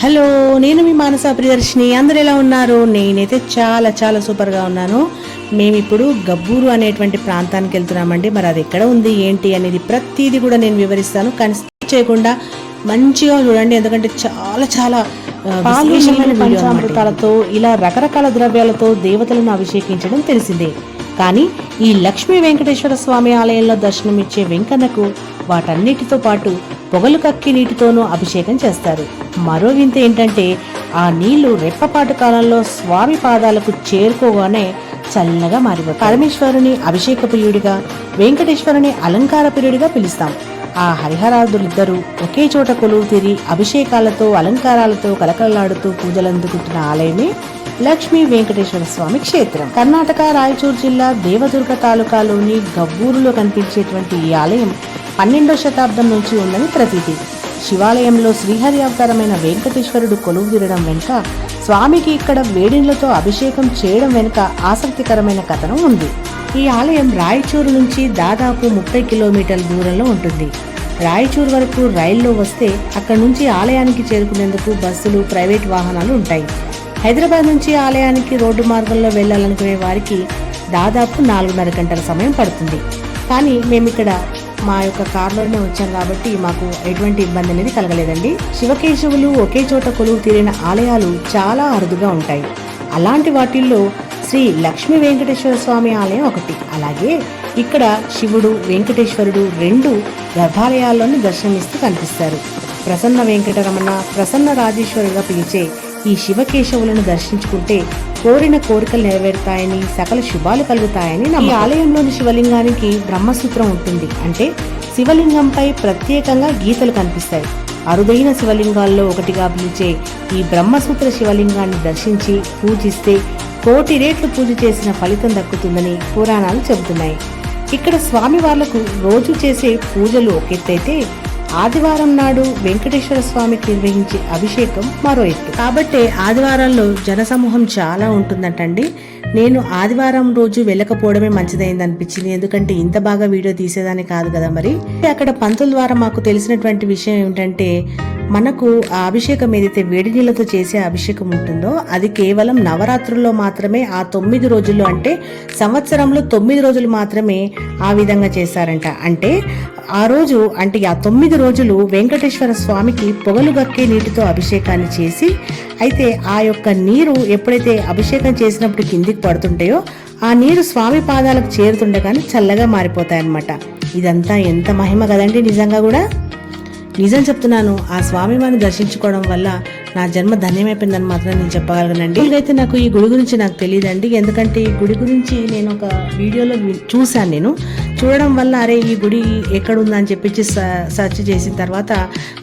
Hello నేను మీ మానస ప్రియదర్శిని. అందరు ఎలా ఉన్నారు? నేనైతే చాలా చాలా సూపర్గా ఉన్నాను. మేము ఇప్పుడు గబ్బూరు అనేటువంటి ప్రాంతానికి వెళ్తున్నామండి. మరి అది ఎక్కడ ఉంది ఏంటి అనేది ప్రతిదీ కూడా నేను వివరిస్తాను. కానీ చేయకుండా మంచిగా చూడండి. ఎందుకంటే చాలా చాలా పంచామృతాలతో ఇలా రకరకాల ద్రవ్యాలతో దేవతలను అభిషేకించడం తెలిసిందే. కానీ ఈ లక్ష్మీ వెంకటేశ్వర స్వామి ఆలయంలో దర్శనమిచ్చే వెంకన్నకు వాటన్నిటితో పాటు పొగలు కక్కి నీటితోనూ అభిషేకం చేస్తారు. మరో వింత ఏంటంటే ఆ నీళ్ళు రెప్పపాటు కాలంలో స్వామి పాదాలకు చేరుకోగానే చల్లగా మారిపోతాయి. పరమేశ్వరుని అభిషేక ప్రియుడిగా వెంకటేశ్వరుని అలంకార ప్రియుడిగా పిలుస్తాం. ఆ హరిహరాదులిద్దరూ ఒకే చోట కొలువు తీరి అభిషేకాలతో అలంకారాలతో కలకలలాడుతూ పూజలు అందుకుంటున్న ఆలయమే లక్ష్మీ వెంకటేశ్వర స్వామి క్షేత్రం. కర్ణాటక రాయచూరు జిల్లా దేవదుర్గ తాలూకాలోని గబ్బూరులో కనిపించేటువంటి ఈ ఆలయం పన్నెండో శతాబ్దం నుంచి ఉందని ప్రతీతి శివాలయంలో శ్రీహరి అవతారమైన వెంకటేశ్వరుడు కొలువు తీరడం వెనుక స్వామికి ఇక్కడ వేడిళ్ళతో అభిషేకం చేయడం వెనుక ఆసక్తికరమైన కథనం ఉంది. ఈ ఆలయం రాయచూరు నుంచి దాదాపు ముప్పై కిలోమీటర్ల దూరంలో ఉంటుంది. రాయచూరు వరకు రైల్లో వస్తే అక్కడి నుంచి ఆలయానికి చేరుకునేందుకు బస్సులు ప్రైవేట్ వాహనాలు ఉంటాయి. హైదరాబాద్ నుంచి ఆలయానికి రోడ్డు మార్గంలో వెళ్ళాలనుకునే వారికి దాదాపు నాలుగున్నర గంటల సమయం పడుతుంది. కానీ మేమిక్కడ మా యొక్క కార్లోనే వచ్చాం కాబట్టి మాకు ఎటువంటి ఇబ్బంది అనేది కలగలేదండి. శివకేశవులు ఒకే చోట కొలువు తీరిన ఆలయాలు చాలా అరుదుగా ఉంటాయి. అలాంటి వాటిల్లో శ్రీ లక్ష్మీ వెంకటేశ్వర స్వామి ఆలయం ఒకటి. అలాగే ఇక్కడ శివుడు వెంకటేశ్వరుడు రెండు గర్భాలయాల్లోని దర్శనమిస్తూ కనిపిస్తారు. ప్రసన్న వెంకటరమణ ప్రసన్న రాజేశ్వరుగా పిలిచే ఈ శివకేశవులను దర్శించుకుంటే కోరిన కోరికలు నెరవేరుతాయని సకల శుభాలు కలుగుతాయని ఈ ఆలయంలోని శివలింగానికి బ్రహ్మసూత్రం ఉంటుంది. అంటే శివలింగంపై ప్రత్యేకంగా గీతలు కనిపిస్తాయి. అరుదైన శివలింగాల్లో ఒకటిగా పిలిచే ఈ బ్రహ్మసూత్ర శివలింగాన్ని దర్శించి పూజిస్తే కోటి రేట్లు పూజ చేసిన ఫలితం దక్కుతుందని పురాణాలు చెబుతున్నాయి. ఇక్కడ స్వామివార్లకు రోజు చేసే పూజలు ఒకెత్తైతే ఆదివారం నాడు వెంకటేశ్వర స్వామికి నిర్వహించే అభిషేకం మరో ఎత్తు. కాబట్టి ఆదివారాల్లో జనసమూహం చాలా ఉంటుందటండి. నేను ఆదివారం రోజు వెళ్ళకపోవడమే మంచిదైంది అనిపించింది. ఎందుకంటే ఇంత బాగా వీడియో తీసేదాన్ని కాదు కదా మరి. అక్కడ పంతుల ద్వారా మాకు తెలిసినటువంటి విషయం ఏమిటంటే మనకు ఆ అభిషేకం ఏదైతే వేడి నీళ్ళతో చేసే అభిషేకం ఉంటుందో అది కేవలం నవరాత్రుల్లో మాత్రమే ఆ తొమ్మిది రోజులు అంటే సంవత్సరంలో తొమ్మిది రోజులు మాత్రమే ఆ విధంగా చేశారంట. అంటే ఆ రోజు అంటే ఆ తొమ్మిది రోజులు వెంకటేశ్వర స్వామికి పొగలు గక్కే నీటితో అభిషేకాన్ని చేసి అయితే ఆ యొక్క నీరు ఎప్పుడైతే అభిషేకం చేసినప్పుడు కిందికి పడుతుంటాయో ఆ నీరు స్వామి పాదాలకు చేరుతుండగానే చల్లగా మారిపోతాయన్నమాట. ఇదంతా ఎంత మహిమ కదండి నిజంగా కూడా? నిజం చెప్తున్నాను ఆ స్వామి వారిని దర్శించుకోవడం వల్ల నా జన్మ ధన్యమైపోయిందని మాత్రం నేను చెప్పగలగనండి ఇదైతే నాకు ఈ గుడి గురించి నాకు తెలియదండి. ఎందుకంటే ఈ గుడి గురించి నేను ఒక వీడియోలో చూశాను నేను. చూడడం వల్ల అరే ఈ గుడి ఎక్కడ ఉందని చెప్పి సెర్చ్ చేసిన తర్వాత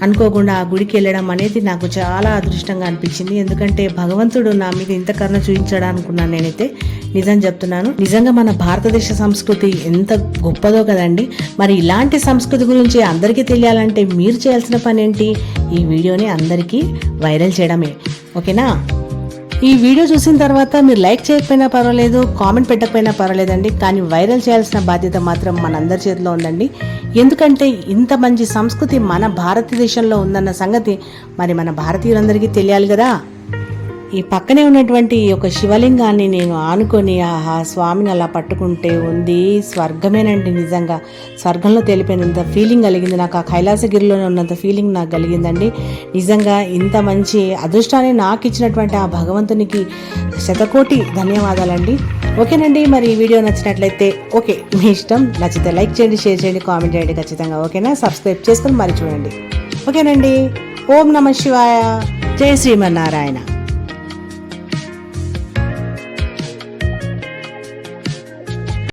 అనుకోకుండా ఆ గుడికి వెళ్ళడం అనేది నాకు చాలా అదృష్టంగా అనిపించింది. ఎందుకంటే భగవంతుడు నా మీద ఇంత కరుణ చూపించాడు అనుకున్నాను నేనైతే. నిజం చెప్తున్నాను. నిజంగా మన భారతదేశ సంస్కృతి ఎంత గొప్పదో కదండి. మరి ఇలాంటి సంస్కృతి గురించి అందరికీ తెలియాలంటే మీరు చేయాల్సిన పని ఏంటి ఈ వీడియోని అందరికీ వైరల్ చేయడమే ఓకేనా? ఈ వీడియో చూసిన తర్వాత మీరు లైక్ చేయకపోయినా పర్వాలేదు కామెంట్ పెట్టకపోయినా పర్వాలేదండి. కానీ వైరల్ చేయాల్సిన బాధ్యత మాత్రం మనందరి చేతిలో ఉందండి. ఎందుకంటే ఇంత మంచి సంస్కృతి మన భారతదేశంలో ఉందన్న సంగతి మరి మన భారతీయులందరికీ తెలియాలి కదా. ఈ పక్కనే ఉన్నటువంటి ఈ యొక్క శివలింగాన్ని నేను ఆనుకొని ఆహా స్వామిని అలా పట్టుకుంటే ఉంది. స్వర్గమేనండి నిజంగా. స్వర్గంలో తెలిపినంత ఫీలింగ్ కలిగింది. నాకు ఆ కైలాసగిరిలోనే ఉన్నంత ఫీలింగ్ నాకు కలిగిందండి. నిజంగా ఇంత మంచి అదృష్టాన్ని నాకు ఇచ్చినటువంటి ఆ భగవంతునికి శతకోటి ధన్యవాదాలండి. ఓకేనండి మరి ఈ వీడియో నచ్చినట్లయితే ఓకే మీ ఇష్టం నచ్చితే లైక్ చేయండి షేర్ చేయండి కామెంట్ చేయండి ఖచ్చితంగా ఓకేనా? సబ్స్క్రైబ్ చేసుకొని మరి చూడండి. ఓకేనండి ఓం నమ శివాయ. జయ శ్రీమన్నారాయణ.